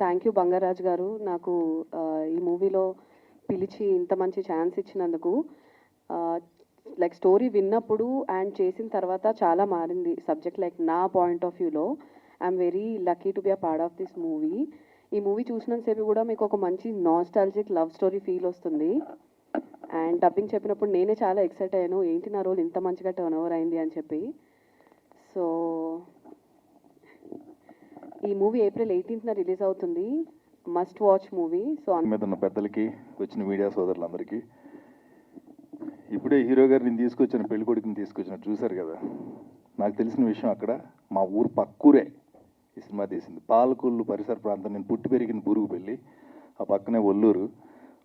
Thank you Bangaraj గారు. నాకు ఈ మూవీలో పిలిచి ఇంత మంచి ఛాన్స్ ఇచ్చినందుకు లైక్ స్టోరీ విన్నప్పుడు అండ్ చేసిన తర్వాత చాలా మారింది సబ్జెక్ట్ లైక్ నా పాయింట్ ఆఫ్ వ్యూలో I'm very lucky to be a part of this movie ఈ మూవీ చూసినంతసేపు కూడా మీకు ఒక మంచి నాస్టాలజిక్ లవ్ స్టోరీ ఫీల్ వస్తుంది. అండ్ డబ్బింగ్ చెప్పినప్పుడు నేనే చాలా ఎక్సైట్ అయ్యాను. ఏంటి నా రోల్ ఇంత మంచిగా టర్న్ ఓవర్ అయింది అని చెప్పి. సో ఈ మూవీ ఏప్రిల్ ఎయిటీన్త్న రిలీజ్ అవుతుంది. Must watch movie. సో మీద ఉన్న పెద్దలకి వచ్చిన మీడియా సోదరులందరికీ ఇప్పుడే హీరో గారిని తీసుకొచ్చిన పెళ్ళి కొడుకుని తీసుకొచ్చిన చూశారు కదా? నాకు తెలిసిన విషయం అక్కడ మా ఊరు పక్కూరే ఈ సినిమా తీసింది. పాలకొల్లు పరిసర ప్రాంతం నేను పుట్టి పెరిగిన బూరుగు పెళ్ళి ఆ పక్కనే ఒల్లూరు.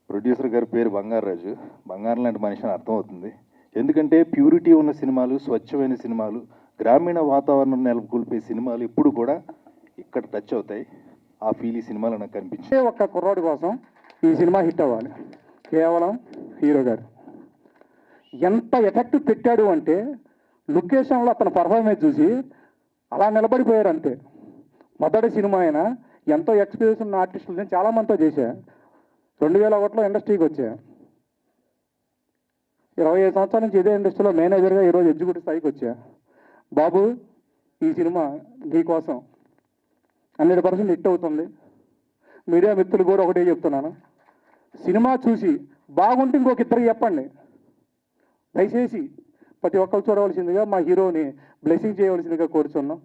ప్రొడ్యూసర్ గారి పేరు బంగారాజు బంగారం లాంటి మనిషి అని అర్థమవుతుంది. ఎందుకంటే ప్యూరిటీ ఉన్న సినిమాలు స్వచ్ఛమైన సినిమాలు గ్రామీణ వాతావరణం నెలకొల్పే సినిమాలు ఎప్పుడు కూడా ఇక్కడ టచ్ అవుతాయి. ఆ ఫీల్ ఈ సినిమాలో నాకు కనిపించింది. ఒక్క కుర్రాడి కోసం ఈ సినిమా హిట్ అవ్వాలి. కేవలం హీరో గారు. ఎంత ఎఫెక్ట్ పెట్టాడు అంటే లొకేషన్లో అతని పర్ఫార్మెన్స్ చూసి అలా నిలబడిపోయారు అంతే. మొదటి సినిమా అయినా ఎంతో ఎక్స్పీరియన్స్ ఉన్న ఆర్టిస్టులు నేను చాలామందితో చేశా. రెండు వేల ఒకటిలో ఇండస్ట్రీకి వచ్చా. ఇరవై ఐదు సంవత్సరాల నుంచి ఇదే ఇండస్ట్రీలో మేనేజర్గా ఈరోజు ఎగ్జిక్యూటివ్ స్థాయికి వచ్చా. బాబు ఈ సినిమా నీకోసం హండ్రెడ్ పర్సెంట్ హిట్ అవుతుంది. మీడియా మిత్రులు కూడా ఒకటే చెప్తున్నాను. సినిమా చూసి బాగుంటే ఇంకొక ఇద్దరికి చెప్పండి. దయచేసి ప్రతి ఒక్కరు చూడవలసిందిగా మా హీరోని బ్లెస్సింగ్ చేయవలసిందిగా కోరుచున్నాం.